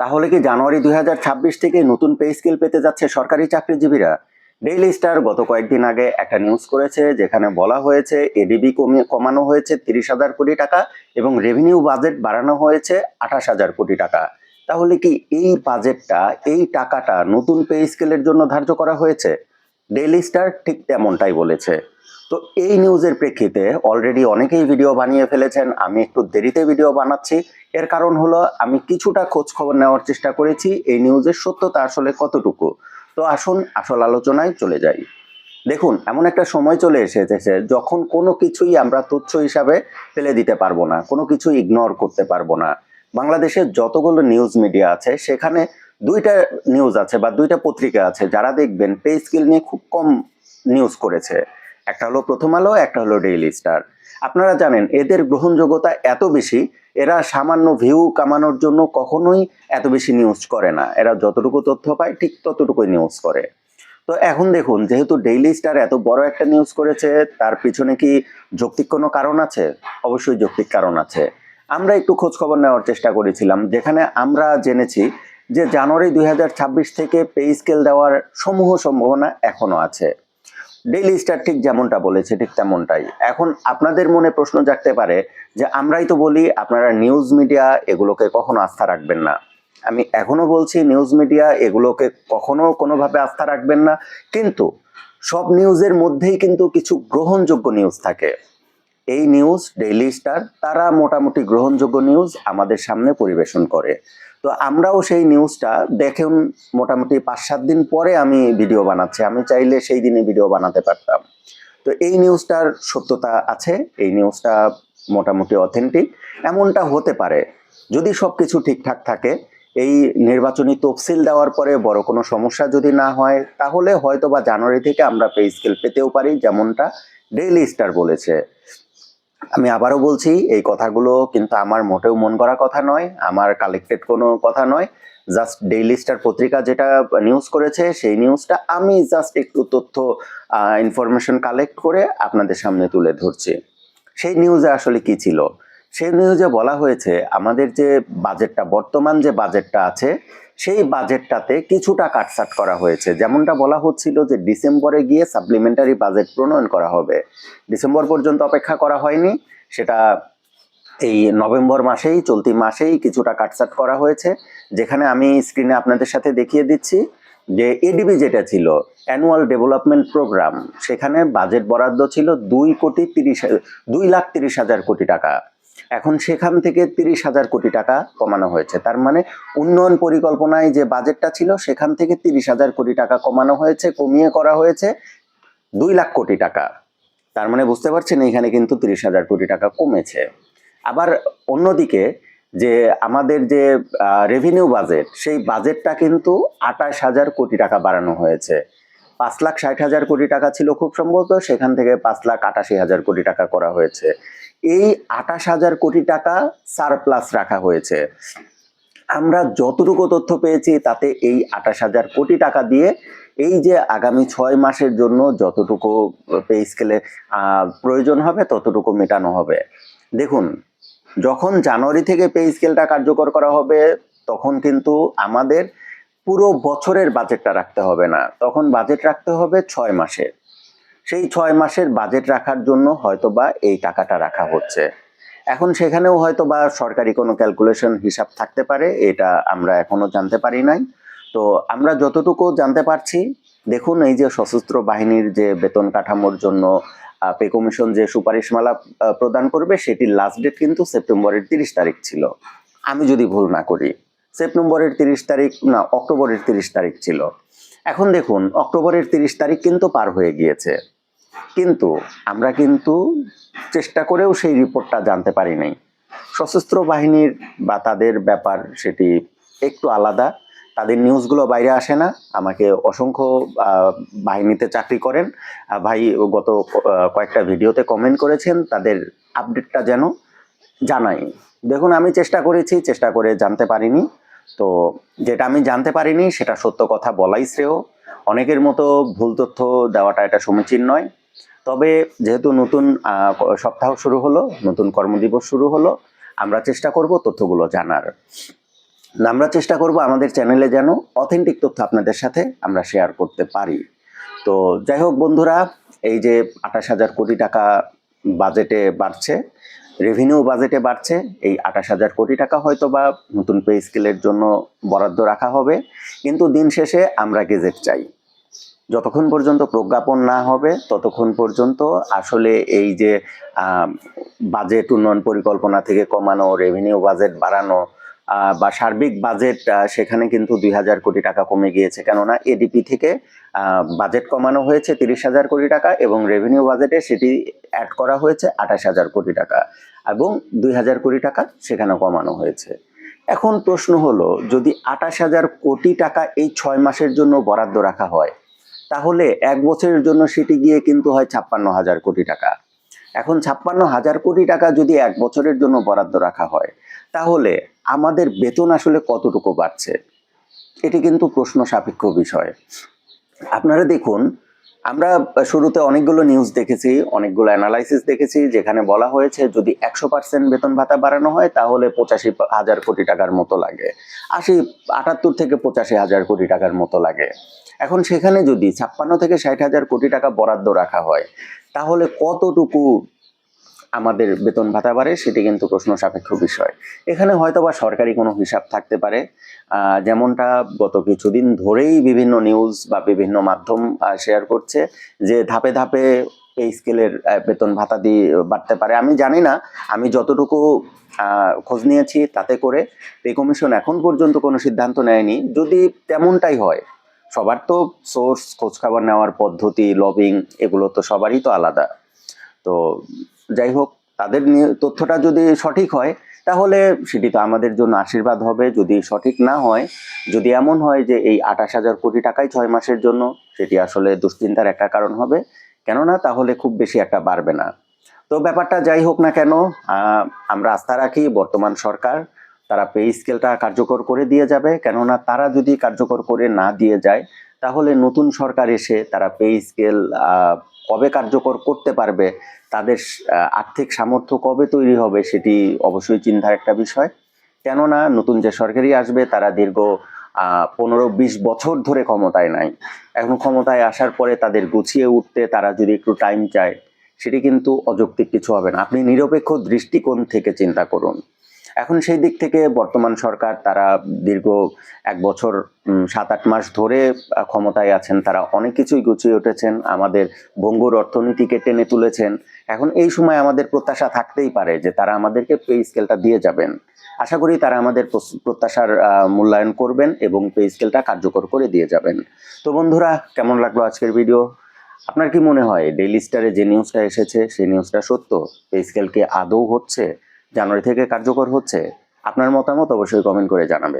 তাহলে কি জানুয়ারি দু হাজার ছাব্বিশ থেকে নতুন পে স্কেল পেতে যাচ্ছে সরকারি চাকরিজীবীরা? ডেইলি স্টার গত কয়েকদিন আগে একটা নিউজ করেছে যেখানে বলা হয়েছে এডিবি কমানো হয়েছে তিরিশ হাজার কোটি টাকা এবং রেভিনিউ বাজেট বাড়ানো হয়েছে আঠাশ হাজার কোটি টাকা। তাহলে কি এই বাজেটটা এই টাকাটা নতুন পে স্কেলের জন্য ধার্য করা হয়েছে? ডেইলি স্টার ঠিক তেমনটাই বলেছে। তো এই নিউজের প্রেক্ষিতে অলরেডি অনেকেই ভিডিও বানিয়ে ফেলেছেন, আমি একটু দেরিতে ভিডিও বানাচ্ছি। এর কারণ হলো, আমি কিছুটা খোঁজ খবর নেওয়ার চেষ্টা করেছি, এই নিউজের সত্যতা আসলে কতটুকু? তো আসুন, আসল আলোচনায় চলে যাই। দেখুন, এমন একটা সময় চলে এসেছে যখন কোনো কিছুই আমরা তুচ্ছ হিসাবে ফেলে দিতে পারব না, কোনো কিছু ইগনোর করতে পারব না। বাংলাদেশের যতগুলো নিউজ মিডিয়া আছে, সেখানে দুইটা নিউজ আছে বা দুইটা পত্রিকা আছে, যারা দেখবেন পে স্কিল নিয়ে খুব কম নিউজ করেছে। একটা হলো প্রথম আলো, একটা হলো ডেইলি স্টার আপনারা জানেন, এদের গ্রহণযোগ্যতা এত বেশি, এরা সামান্য ভিউ কামানোর জন্য কখনোই এত বেশি নিউজ করে না। এরা যতটুকু তথ্য পায়, ঠিক ততটুকুই নিউজ করে। তো এখন দেখুন, যেহেতু ডেইলি স্টার এত বড় একটা নিউজ করেছে, তার পিছনে কি যৌক্তিক কোনো কারণ আছে? অবশ্যই যৌক্তিক কারণ আছে। আমরা একটু খোঁজ খবর নেওয়ার চেষ্টা করেছিলাম, যেখানে আমরা জেনেছি যে জানুয়ারি দুই হাজার ছাব্বিশ থেকে পে স্কেল দেওয়ার সমূহ সম্ভাবনা এখনও আছে। ডেইলি স্টার ঠিক যেমনটা বলেছে, ঠিক তেমনটাই। এখন আপনাদের মনে প্রশ্ন জাগতে পারে যে, আমরাই তো বলি আপনারা নিউজ মিডিয়া এগুলোকে কখনো আস্থা রাখবেন না। আমি এখনও বলছি নিউজ মিডিয়া এগুলোকে কখনো কোনোভাবে আস্থা রাখবেন না। কিন্তু সব নিউজের মধ্যেই কিন্তু কিছু গ্রহণযোগ্য নিউজ থাকে। এই নিউজ ডেইলি স্টার তারা মোটামুটি গ্রহণযোগ্য নিউজ আমাদের সামনে পরিবেশন করে। তো আমরাও সেই নিউজটা দেখুন মোটামুটি পাঁচ সাত দিন পরে আমি ভিডিও বানাচ্ছি। আমি চাইলে সেই দিনে ভিডিও বানাতে পারতাম। তো এই নিউজটার সত্যতা আছে, এই নিউজটা মোটামুটি অথেন্টিক এমনটা হতে পারে, যদি সব কিছু ঠিকঠাক থাকে, এই নির্বাচনী তফসিল দেওয়ার পরে বড় কোনো সমস্যা যদি না হয়, তাহলে হয়তো বা জানুয়ারি থেকে আমরা পে স্কেল পেতেও পারি, যেমনটা ডেইলি স্টার বলেছে। আমি আবারও বলছি, এই কথাগুলো কিন্তু আমার মোটেও মন করা কথা নয়, আমার কালেক্টেড কোনো কথা নয়। জাস্ট ডেইলি স্টার পত্রিকা যেটা নিউজ করেছে, সেই নিউজটা আমি জাস্ট একটু তথ্য ইনফরমেশন কালেক্ট করে আপনাদের সামনে তুলে ধরছি। সেই নিউজে আসলে কি ছিল? সেই নিউজে বলা হয়েছে, আমাদের যে বাজেটটা বর্তমান যে বাজেটটা আছে সেই বাজেটটাতে কিছুটা কাটছাট করা হয়েছে। যেমনটা বলা হচ্ছিল যে ডিসেম্বরে গিয়ে সাপ্লিমেন্টারি বাজেট প্রণয়ন করা হবে। ডিসেম্বর পর্যন্ত অপেক্ষা করা হয়নি। সেটা এই নভেম্বর মাসেই, চলতি মাসেই কিছুটা কাটছাট করা হয়েছে। যেখানে আমি স্ক্রিনে আপনাদের সাথে দেখিয়ে দিচ্ছি যে এডিবি যেটা ছিল অ্যানুয়াল ডেভেলপমেন্ট প্রোগ্রাম সেখানে বাজেট বরাদ্দ ছিল দুই কোটি তিরিশ, দুই লাখ তিরিশ হাজার কোটি টাকা। এখন সেখান থেকে তিরিশ হাজার কোটি টাকা কমানো হয়েছে। তার মানে উন্নয়ন পরিকল্পনায় যে বাজেটটা ছিল, সেখান থেকে তিরিশ হাজার কোটি টাকা কমানো হয়েছে, কমিয়ে করা হয়েছে দুই লাখ কোটি টাকা। তার মানে বুঝতে পারছেন, এখানে কিন্তু তিরিশ হাজার কোটি টাকা কমেছে। আবার অন্যদিকে যে আমাদের যে রেভিনিউ বাজেট সেই বাজেটটা কিন্তু আঠাশ হাজার কোটি টাকা বাড়ানো হয়েছে। পাঁচ লাখ ষাট হাজার কোটি টাকা ছিল খুব সম্ভবত, সেখান থেকে পাঁচ লাখ আটাশি হাজার কোটি টাকা করা হয়েছে। এই আঠাশ হাজার কোটি টাকা সারপ্লাস রাখা হয়েছে। আমরা যতটুকু তথ্য পেয়েছি, তাতে এই আঠাশ হাজার কোটি টাকা দিয়ে এই যে আগামী ছয় মাসের জন্য যতটুকু পে স্কেলে প্রয়োজন হবে, ততটুকু মেটানো হবে। দেখুন, যখন জানুয়ারি থেকে পে স্কেলটা কার্যকর করা হবে, তখন কিন্তু আমাদের পুরো বছরের বাজেটটা রাখতে হবে না। তখন বাজেট রাখতে হবে ছয় মাসের। সেই ছয় মাসের বাজেট রাখার জন্য হয়তোবা এই টাকাটা রাখা হচ্ছে। এখন সেখানেও হয়তো বা সরকারি কোনো ক্যালকুলেশন হিসাব থাকতে পারে, এটা আমরা এখনও জানতে পারি নাই। তো আমরা যতটুকু জানতে পারছি, দেখুন এই যে সশস্ত্র বাহিনীর যে বেতন কাঠামোর জন্য পে কমিশন যে সুপারিশমালা প্রদান করবে, সেটির লাস্ট ডেট কিন্তু সেপ্টেম্বরের তিরিশ তারিখ ছিল। আমি যদি ভুল না করি, সেপ্টেম্বরের তিরিশ তারিখ না, অক্টোবরের তিরিশ তারিখ ছিল। এখন দেখুন, অক্টোবরের তিরিশ তারিখ কিন্তু পার হয়ে গিয়েছে। কিন্তু আমরা কিন্তু চেষ্টা করেও সেই রিপোর্টটা জানতে পারি নাই। সশস্ত্র বাহিনীর বা তাদের ব্যাপার সেটি একটু আলাদা। তাদের নিউজগুলো বাইরে আসে না। আমাকে অসংখ্য বাহিনীতে চাকরি করেন। ভাই গত কয়েকটা ভিডিওতে কমেন্ট করেছেন। তাদের আপডেটটা যেন জানাই। দেখুন, আমি চেষ্টা করেছি, চেষ্টা করে জানতে পারিনি। তো যেটা আমি জানতে পারিনি, সেটা সত্য কথা বলাই শ্রেয়। অনেকের মতো ভুল তথ্য দেওয়াটা এটা সমীচীন নয়। তবে যেহেতু নতুন সপ্তাহ শুরু হলো, নতুন কর্মদিবস শুরু হলো, আমরা চেষ্টা করব তথ্যগুলো জানার। আমরা চেষ্টা করব আমাদের চ্যানেলে যেন অথেন্টিক তথ্য আপনাদের সাথে আমরা শেয়ার করতে পারি। তো যাই হোক বন্ধুরা, এই যে আঠাশ হাজার কোটি টাকা বাজেটে বাড়ছে রেভিনিউ বাজেটে বাড়ছে, এই আঠাশ হাজার কোটি টাকা হয়তো বা নতুন পে স্কেলের জন্য বরাদ্দ রাখা হবে, কিন্তু দিন শেষে আমরা গেজেট চাই। যতক্ষণ পর্যন্ত প্রজ্ঞাপন না হবে, ততক্ষণ পর্যন্ত আসলে এই যে বাজেট উন্নয়ন পরিকল্পনা থেকে কমানো রেভিনিউ বাজেট বাড়ানো বা সার্বিক বাজেট সেখানে কিন্তু দুই হাজার কোটি টাকা কমে গিয়েছে। কেননা এডিপি থেকে বাজেট কমানো হয়েছে তিরিশ হাজার কোটি টাকা এবং রেভিনিউ বাজেটে সেটি অ্যাড করা হয়েছে আঠাশ হাজার কোটি টাকা এবং দুই হাজার কোটি টাকা সেখানে কমানো হয়েছে। এখন প্রশ্ন হলো, যদি আঠাশ হাজার কোটি টাকা এই ছয় মাসের জন্য বরাদ্দ রাখা হয়, তাহলে এক বছরের জন্য সেটি গিয়ে কিন্তু হয় ছাপ্পান্ন হাজার কোটি টাকা। এখন ছাপ্পান্ন হাজার কোটি টাকা যদি এক বছরের জন্য বরাদ্দ রাখা হয়, তাহলে আমাদের বেতন আসলে কতটুকু বাড়ছে? এটি কিন্তু প্রশ্ন সাপেক্ষ বিষয়। আপনারা দেখুন, আমরা শুরুতে অনেকগুলো নিউজ দেখেছি, অনেকগুলো অ্যানালাইসিস দেখেছি, যেখানে বলা হয়েছে যদি একশো পার্সেন্ট বেতন ভাতা বাড়ানো হয়, তাহলে পঁচাশি হাজার কোটি টাকার মতো লাগে। আশি, আটাত্তর থেকে পঁচাশি হাজার কোটি টাকার মতো লাগে। এখন সেখানে যদি ছাপ্পান্ন থেকে ষাট হাজার কোটি টাকা বরাদ্দ রাখা হয়, তাহলে কতটুকু আমাদের বেতন ভাতা বাড়ে, সেটি কিন্তু প্রশ্ন সাপেক্ষ বিষয়। এখানে হয়তো বা সরকারি কোনো হিসাব থাকতে পারে। যেমনটা গত কিছুদিন ধরেই বিভিন্ন নিউজ বা বিভিন্ন মাধ্যম শেয়ার করছে যে ধাপে ধাপে এই স্কেলের বেতন ভাতা দিয়ে বাড়তে পারে। আমি জানি না, আমি যতটুকু খোঁজ নিয়েছি তাতে করে পে কমিশন এখন পর্যন্ত কোনো সিদ্ধান্ত নেয়নি। যদি তেমনটাই হয়, সবার তো সোর্স খোঁজখবর নেওয়ার পদ্ধতি লবিং এগুলো তো সবারই তো আলাদা। তো যাই হোক, তাদের তথ্যটা যদি সঠিক হয়, তাহলে সেটি তো আমাদের জন্য আশীর্বাদ হবে। যদি সঠিক না হয়, যদি এমন হয় যে এই আঠাশ হাজার কোটি টাকাই ছয় মাসের জন্য, সেটি আসলে দুশ্চিন্তার একটা কারণ হবে। কেননা, তাহলে খুব বেশি একটা বাড়বে না। তো ব্যাপারটা যাই হোক না কেন আমরা আস্থা রাখি, বর্তমান সরকার তারা পে স্কেলটা কার্যকর করে দিয়ে যাবে। কেননা, তারা যদি কার্যকর করে না দিয়ে যায়, তাহলে নতুন সরকার এসে তারা পে স্কেল কবে কার্যকর করতে পারবে, তাদের আর্থিক সামর্থ্য কবে তৈরি হবে সেটি অবশ্যই চিন্তার একটা বিষয়। কেননা নতুন যে সরকারই আসবে, তারা দীর্ঘ পনেরো বিশ বছর ধরে ক্ষমতায় নাই। এখন ক্ষমতায় আসার পরে তাদের গুছিয়ে উঠতে তারা যদি একটু টাইম চায়, সেটি কিন্তু অযৌক্তিক কিছু হবে না। আপনি নিরপেক্ষ দৃষ্টিকোণ থেকে চিন্তা করুন। এখন সেই দিক থেকে বর্তমান সরকার তারা দীর্ঘ এক বছর সাত আট মাস ধরে ক্ষমতায় আছেন। তারা অনেক কিছুই গুছিয়ে উঠেছেন। আমাদের ভঙ্গুর অর্থনীতিকে টেনে তুলেছেন। এখন এই সময় আমাদের প্রত্যাশা থাকতেই পারে যে তারা আমাদেরকে পে স্কেলটা দিয়ে যাবেন। আশা করি তারা আমাদের প্রত্যাশার মূল্যায়ন করবেন এবং পে স্কেলটা কার্যকর করে দিয়ে যাবেন। তো বন্ধুরা, কেমন লাগল আজকের ভিডিও? আপনার কি মনে হয়? ডেইলি স্টারে যে নিউজটা এসেছে, সেই নিউজটা সত্য? পে স্কেল কি আদৌ হচ্ছে? জানুয়ারি থেকে কার্যকর হচ্ছে। আপনার মতামত অবশ্যই কমেন্ট করে জানাবেন।